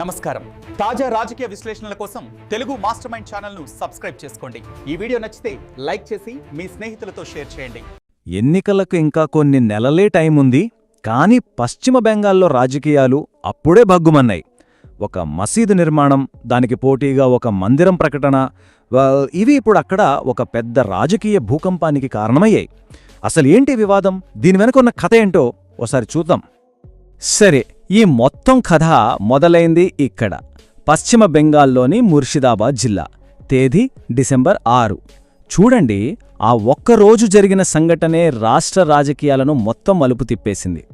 నమస్కారం. తాజా రాజకీయ విశ్లేషణల కోసం తెలుగు మాస్టర్ మైండ్ ఛానల్ను సబ్స్క్రైబ్ చేసుకోండి. ఈ వీడియో నచ్చితే లైక్ చేసి మీ స్నేహితులతో షేర్ చేయండి. ఎన్నికలకు ఇంకా కొన్ని నెలలే టైం ఉంది కానీ పశ్చిమ బెంగాల్లో రాజకీయాలు అప్పుడే భగ్గుమన్నాయి. ఒక మసీదు నిర్మాణం దానికి పోటీగా ఒక మందిరం ప్రకటన ఇవి ఇప్పుడు అక్కడ ఒక పెద్ద రాజకీయ భూకంపానికి కారణమయ్యాయి. అసలు ఏంటి వివాదం? దీని వెనుక ఉన్న కథ ఏంటో ఓసారి చూద్దాం. సరే ఈ మొత్తం కథ మొదలైంది ఇక్కడ. పశ్చిమ బెంగాల్లోని ముర్షిదాబాద్ జిల్లా. తేదీ డిసెంబర్ ఆరు. చూడండి ఆ ఒక్కరోజు జరిగిన సంఘటనే రాష్ట్ర రాజకీయాలను మొత్తం మలుపు తిప్పేసింది.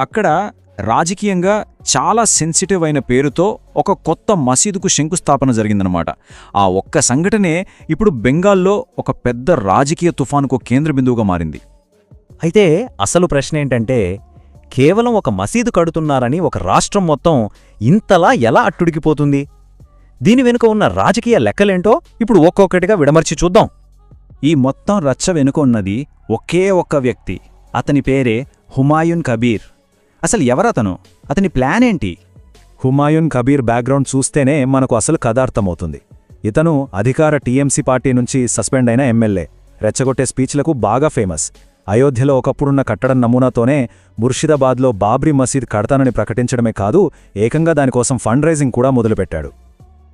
అక్కడ రాజకీయంగా చాలా సెన్సిటివ్ అయిన పేరుతో ఒక కొత్త మసీదుకు శంకుస్థాపన జరిగిందనమాట ఆ ఒక్క సంఘటనే ఇప్పుడు బెంగాల్లో ఒక పెద్ద రాజకీయ తుఫానుకు కేంద్ర బిందువుగా మారింది. అయితే అసలు ప్రశ్న ఏంటంటే కేవలం ఒక మసీదు కడుతున్నారని ఒక రాష్ట్రం మొత్తం ఇంతలా ఎలా అట్టుడికిపోతుంది? దీని వెనుక ఉన్న రాజకీయ లెక్కలేంటో ఇప్పుడు ఒక్కొక్కటిగా విడమర్చి చూద్దాం. ఈ మొత్తం రచ్చ వెనుక ఉన్నది ఒకే ఒక్క వ్యక్తి. అతని పేరే హుమాయూన్ కబీర్. అసలు ఎవరతను? అతని ప్లాన్ ఏంటి? హుమాయూన్ కబీర్ బ్యాక్గ్రౌండ్ చూస్తేనే మనకు అసలు కదార్థమవుతుంది ఇతను అధికార టీఎంసీ పార్టీ నుంచి సస్పెండ్ అయిన ఎమ్మెల్యే. రెచ్చగొట్టే స్పీచ్లకు బాగా ఫేమస్. అయోధ్యలో ఒకప్పుడున్న కట్టడం నమూనాతోనే ముర్షిదాబాద్లో బాబ్రీ మసీద్ కడతానని ప్రకటించడమే కాదు ఏకంగా దానికోసం ఫండ్ రైజింగ్ కూడా మొదలుపెట్టాడు.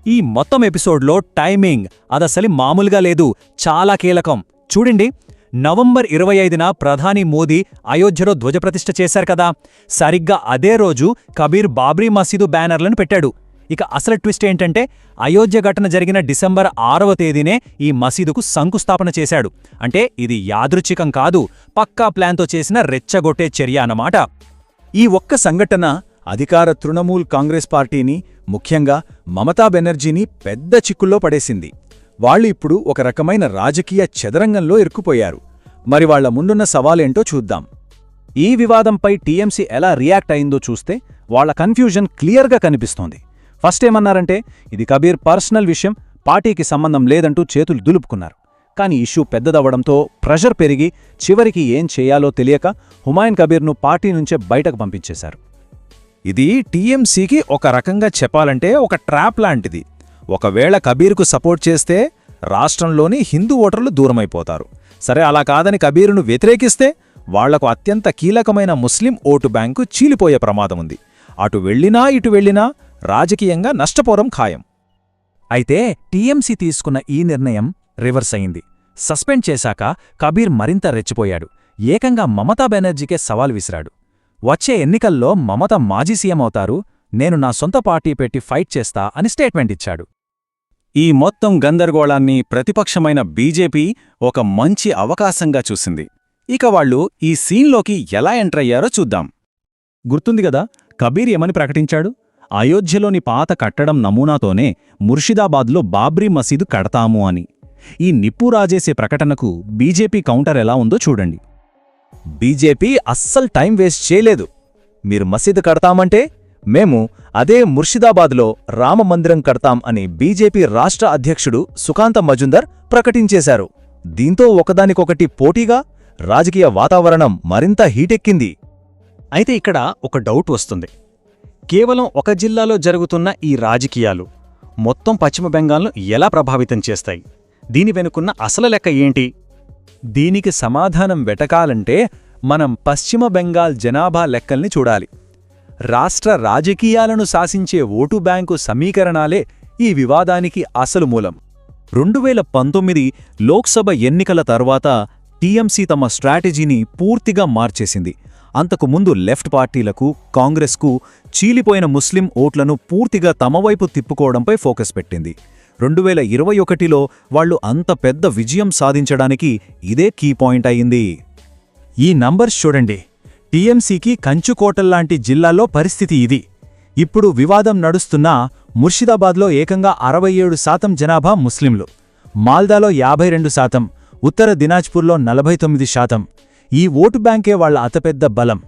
ఈ మొత్తం ఎపిసోడ్లో టైమింగ్ అదసలి మామూలుగా లేదు చాలా కీలకం. చూడండి నవంబర్ ఇరవై ఐదున ప్రధాని మోదీ అయోధ్యలో ధ్వజప్రతిష్ఠ చేశారు కదా సరిగ్గా అదే రోజు కబీర్ బాబ్రీ మసీదు బ్యానర్లను పెట్టాడు. ఇక అసలు ట్విస్ట్ ఏంటంటే అయోధ్య ఘటన జరిగిన డిసెంబర్ ఆరవ తేదీనే ఈ మసీదుకు శంకుస్థాపన చేశాడు. అంటే ఇది యాదృచ్ఛికం కాదు పక్కా ప్లాన్తో చేసిన రెచ్చగొట్టే చర్య అన్నమాట. ఈ ఒక్క సంఘటన అధికార తృణమూల్ కాంగ్రెస్ పార్టీని ముఖ్యంగా మమతా బెనర్జీని పెద్ద చిక్కుల్లో పడేసింది. వాళ్ళు ఇప్పుడు ఒక రకమైన రాజకీయ చదరంగంలో ఇరుక్కుపోయారు. మరి వాళ్ళ ముందున్న సవాలేంటో చూద్దాం. ఈ వివాదంపై టీఎంసీ ఎలా రియాక్ట్ అయిందో చూస్తే వాళ్ళ కన్ఫ్యూజన్ క్లియర్గా కనిపిస్తోంది. ఫస్ట్ ఏమన్నారంటే ఇది కబీర్ పర్సనల్ విషయం పార్టీకి సంబంధం లేదంటూ చేతులు దులుపుకున్నారు. కానీ ఇష్యూ పెద్దదవ్వడంతో ప్రెషర్ పెరిగి చివరికి ఏం చేయాలో తెలియక హుమాయూన్ కబీర్ను పార్టీ నుంచే బయటకు పంపించేశారు. ఇది టీఎంసీకి ఒక రకంగా చెప్పాలంటే ఒక ట్రాప్ లాంటిది. ఒకవేళ కబీర్కు సపోర్ట్ చేస్తే రాష్ట్రంలోని హిందూ ఓటర్లు దూరమైపోతారు. సరే అలా కాదని కబీరును వ్యతిరేకిస్తే వాళ్ళకు అత్యంత కీలకమైన ముస్లిం ఓటు బ్యాంకు చీలిపోయే ప్రమాదముంది. అటు వెళ్ళినా ఇటు వెళ్ళినా రాజకీయంగా నష్టపోరం ఖాయం. అయితే టీఎంసీ తీసుకున్న ఈ నిర్ణయం రివర్స్ అయింది. సస్పెండ్ చేశాక కబీర్ మరింత రెచ్చిపోయాడు. ఏకంగా మమతా బెనర్జీకే సవాల్ విసిరాడు. వచ్చే ఎన్నికల్లో మమత మాజీ సీఎం అవుతారు నేను నా సొంత పార్టీ పెట్టి ఫైట్ చేస్తా అని స్టేట్మెంట్ ఇచ్చాడు. ఈ మొత్తం గందరగోళాన్ని ప్రతిపక్షమైన బీజేపీ ఒక మంచి అవకాశంగా చూసింది. ఇక వాళ్ళు ఈ సీన్లోకి ఎలా ఎంటర్ అయ్యారో చూద్దాం. గుర్తుందిగదా కబీర్ ఏమని ప్రకటించాడు? అయోధ్యలోని పాత కట్టడం నమూనాతోనే ముర్షిదాబాద్లో బాబ్రీ మసీదు కడతాము అని. ఈ నిప్పు రాజేసే ప్రకటనకు బీజేపీ కౌంటర్ ఎలా ఉందో చూడండి. బీజేపీ అస్సలు టైం వేస్ట్ చేయలేదు. మీరు మసీదు కడతామంటే మేము అదే ముర్షిదాబాద్లో రామమందిరం కడతాం అని బీజేపీ రాష్ట్ర అధ్యక్షుడు సుకాంత మజుందర్ ప్రకటించేశారు. దీంతో ఒకదానికొకటి పోటీగా రాజకీయ వాతావరణం మరింత హీటెక్కింది. అయితే ఇక్కడ ఒక డౌట్ వస్తుంది. కేవలం ఒక జిల్లాలో జరుగుతున్న ఈ రాజకీయాలు మొత్తం పశ్చిమ బెంగాల్ను ఎలా ప్రభావితం చేస్తాయి? దీని వెనుకున్న అసలు లెక్క ఏంటి? దీనికి సమాధానం వెటకాలంటే మనం పశ్చిమ బెంగాల్ జనాభా లెక్కల్ని చూడాలి. రాష్ట్ర రాజకీయాలను శాసించే ఓటు బ్యాంకు సమీకరణాలే ఈ వివాదానికి అసలు మూలం. రెండువేల పంతొమ్మిది లోక్సభ ఎన్నికల తర్వాత టీఎంసీ తమ స్ట్రాటజీని పూర్తిగా మార్చేసింది. అంతకుముందు లెఫ్ట్ పార్టీలకు కాంగ్రెస్కు చీలిపోయిన ముస్లిం ఓట్లను పూర్తిగా తమవైపు తిప్పుకోవడంపై ఫోకస్ పెట్టింది. రెండువేల ఇరవై ఒకటిలో వాళ్ళు అంత పెద్ద విజయం సాధించడానికి ఇదే కీ పాయింట్ అయింది. ఈ నంబర్స్ చూడండి. టీఎంసీకి కంచుకోటల్లాంటి జిల్లాల్లో పరిస్థితి ఇది. ఇప్పుడు వివాదం నడుస్తున్నా ముర్షిదాబాద్లో ఏకంగా అరవై ఏడు శాతం జనాభా ముస్లింలు. మాల్దాలో యాభై రెండు శాతం. ఉత్తర దినాజ్పూర్లో నలభై తొమ్మిది శాతం. ఈ ఓటు బ్యాంకే వాళ్ళ అతపెద్ద బలం.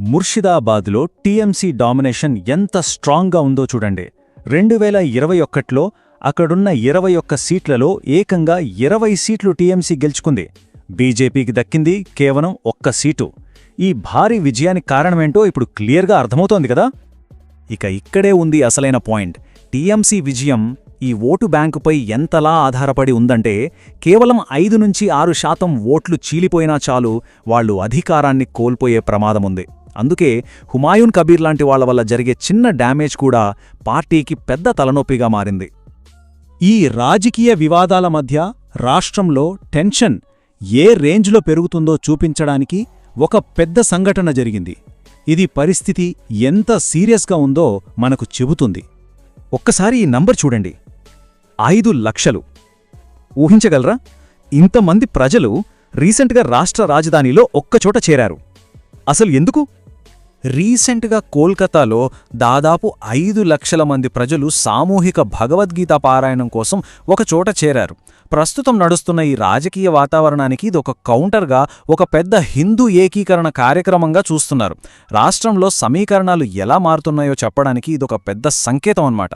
ముర్షిదాబాద్లో టీఎంసీ డామినేషన్ ఎంత స్ట్రాంగ్గా ఉందో చూడండి. రెండు వేల ఇరవై ఒక్కట్లో అక్కడున్న ఇరవై ఒక్క సీట్లలో ఏకంగా ఇరవై సీట్లు టీఎంసీ గెలుచుకుంది. బీజేపీకి దక్కింది కేవలం ఒక్క సీటు. ఈ భారీ విజయానికి కారణమేంటో ఇప్పుడు క్లియర్గా అర్థమవుతోంది కదా? ఇక ఇక్కడే ఉంది అసలైన పాయింట్. టీఎంసీ విజయం ఈ ఓటు బ్యాంకుపై ఎంతలా ఆధారపడి ఉందంటే కేవలం ఐదు నుంచి ఆరు శాతం ఓట్లు చీలిపోయినా చాలు వాళ్ళు అధికారాన్ని కోల్పోయే ప్రమాదముంది అందుకే హుమాయూన్ కబీర్ లాంటి వాళ్ళ వల్ల జరిగే చిన్న డ్యామేజ్ కూడా పార్టీకి పెద్ద తలనొప్పిగా మారింది. ఈ రాజకీయ వివాదాల మధ్య రాష్ట్రంలో టెన్షన్ ఏ రేంజ్లో పెరుగుతుందో చూపించడానికి ఒక పెద్ద సంఘటన జరిగింది. ఇది పరిస్థితి ఎంత సీరియస్గా ఉందో మనకు చెబుతుంది. ఒక్కసారి ఈ నంబర్ చూడండి. ఐదు లక్షలు. ఊహించగలరా? ఇంతమంది ప్రజలు రీసెంట్గా రాష్ట్ర రాజధానిలో ఒక్కచోట చేరారు. అసలు ఎందుకు? రీసెంట్గా కోల్కతాలో దాదాపు ఐదు లక్షల మంది ప్రజలు సామూహిక భగవద్గీత పారాయణం కోసం ఒకచోట చేరారు. ప్రస్తుతం నడుస్తున్న ఈ రాజకీయ వాతావరణానికి ఇది ఒక కౌంటర్గా ఒక పెద్ద హిందూ ఏకీకరణ కార్యక్రమంగా చూస్తున్నారు. రాష్ట్రంలో సమీకరణాలు ఎలా మారుతున్నాయో చెప్పడానికి ఇదొక పెద్ద సంకేతం అన్నమాట.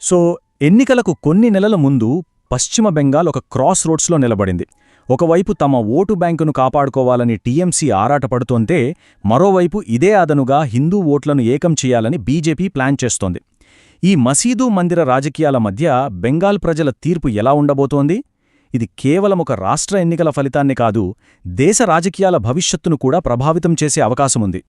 సో ఎన్నికలకు కొన్ని నెలల ముందు పశ్చిమ బెంగాల్ ఒక క్రాస్ రోడ్స్లో నిలబడింది. ఒకవైపు తమ ఓటు బ్యాంకును కాపాడుకోవాలని టీఎంసీ ఆరాటపడుతోంటే మరోవైపు ఇదే అదనుగా హిందూ ఓట్లను ఏకం చేయాలని బీజేపీ ప్లాన్ చేస్తోంది. ఈ మసీదు మందిర రాజకీయాల మధ్య బెంగాల్ ప్రజల తీర్పు ఎలా ఉండబోతోంది? ఇది కేవలం ఒక రాష్ట్ర ఎన్నికల ఫలితాన్ని కాదు దేశ రాజకీయాల భవిష్యత్తును కూడా ప్రభావితం చేసే అవకాశముంది.